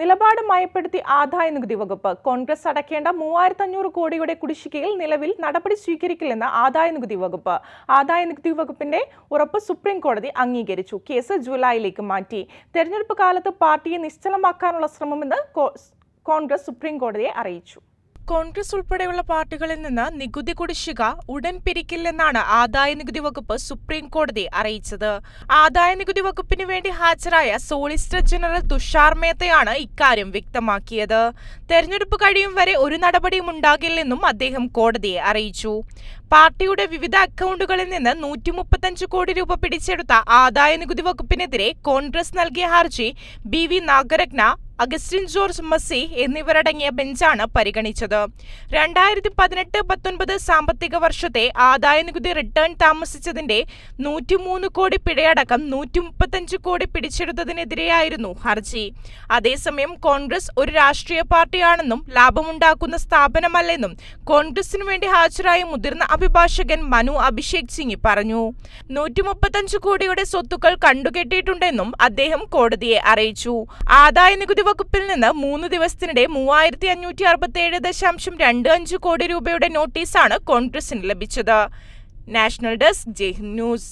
നിലപാട് മയപ്പെടുത്തി ആദായ നികുതി വകുപ്പ്. കോൺഗ്രസ് അടക്കേണ്ട മൂവായിരത്തി അഞ്ഞൂറ് കോടിയുടെ കുടിശ്ശികയിൽ നിലവിൽ നടപടി സ്വീകരിക്കില്ലെന്ന് ആദായ നികുതി വകുപ്പ്. ആദായ നികുതി വകുപ്പിന്റെ ഉറപ്പ് സുപ്രീം കോടതി അംഗീകരിച്ചു. കേസ് ജൂലൈയിലേക്ക് മാറ്റി. തെരഞ്ഞെടുപ്പ് കാലത്ത് പാർട്ടിയെ നിശ്ചലമാക്കാനുള്ള ശ്രമമെന്ന് കോൺഗ്രസ് സുപ്രീം കോടതിയെ അറിയിച്ചു. കോൺഗ്രസ് ഉൾപ്പെടെയുള്ള പാർട്ടികളിൽ നിന്ന് നികുതി കുടിശ്ശിക ഉടൻ പിരിക്കില്ലെന്നാണ് ആദായ നികുതി വകുപ്പ് സുപ്രീം കോടതി അറിയിച്ചത്. ആദായ നികുതി വകുപ്പിന് വേണ്ടി ഹാജരായ സോളിസിറ്റർ ജനറൽ തുഷാർ മേത്തയാണ് ഇക്കാര്യം വ്യക്തമാക്കിയത്. തെരഞ്ഞെടുപ്പ് കഴിയും വരെ ഒരു നടപടിയും ഉണ്ടാകില്ലെന്നും അദ്ദേഹം കോടതിയെ അറിയിച്ചു. പാർട്ടിയുടെ വിവിധ അക്കൗണ്ടുകളിൽ നിന്ന് നൂറ്റി മുപ്പത്തഞ്ച് കോടി രൂപ പിടിച്ചെടുത്ത ആദായ നികുതി വകുപ്പിനെതിരെ കോൺഗ്രസ് നൽകിയ ഹർജി B V Nagarathna Augustine George Masih എന്നിവരടങ്ങിയ ബെഞ്ചാണ് പരിഗണിച്ചത്. രണ്ടായിരത്തി പതിനെട്ട് പത്തൊൻപത് സാമ്പത്തിക വർഷത്തെ ആദായ നികുതി റിട്ടേൺ താമസിച്ചതിന്റെ നൂറ്റിമൂന്ന് കോടി പിഴയടക്കം നൂറ്റി മുപ്പത്തഞ്ച് കോടി പിടിച്ചെടുത്തതിനെതിരെയായിരുന്നു ഹർജി. അതേസമയം കോൺഗ്രസ് ഒരു രാഷ്ട്രീയ പാർട്ടിയാണെന്നും ലാഭമുണ്ടാക്കുന്ന സ്ഥാപനമല്ലെന്നും കോൺഗ്രസിനു വേണ്ടി ഹാജരായ മുതിർന്ന അഭിഭാഷകൻ മനു അഭിഷേക് സിംഗ് പറഞ്ഞു. നൂറ്റി മുപ്പത്തഞ്ച് കോടിയുടെ സ്വത്തുക്കൾ കണ്ടുകെട്ടിയിട്ടുണ്ടെന്നും അദ്ദേഹം കോടതിയെ അറിയിച്ചു. ആദായ നികുതി വകുപ്പിൽ നിന്ന് മൂന്ന് ദിവസത്തിനിടെ മൂവായിരത്തി അഞ്ഞൂറ്റി അറുപത്തിയേഴ് ദശാംശം രണ്ട് അഞ്ച് കോടി രൂപയുടെ നോട്ടീസാണ് കോൺഗ്രസിന് ലഭിച്ചത്. National desk Jai news.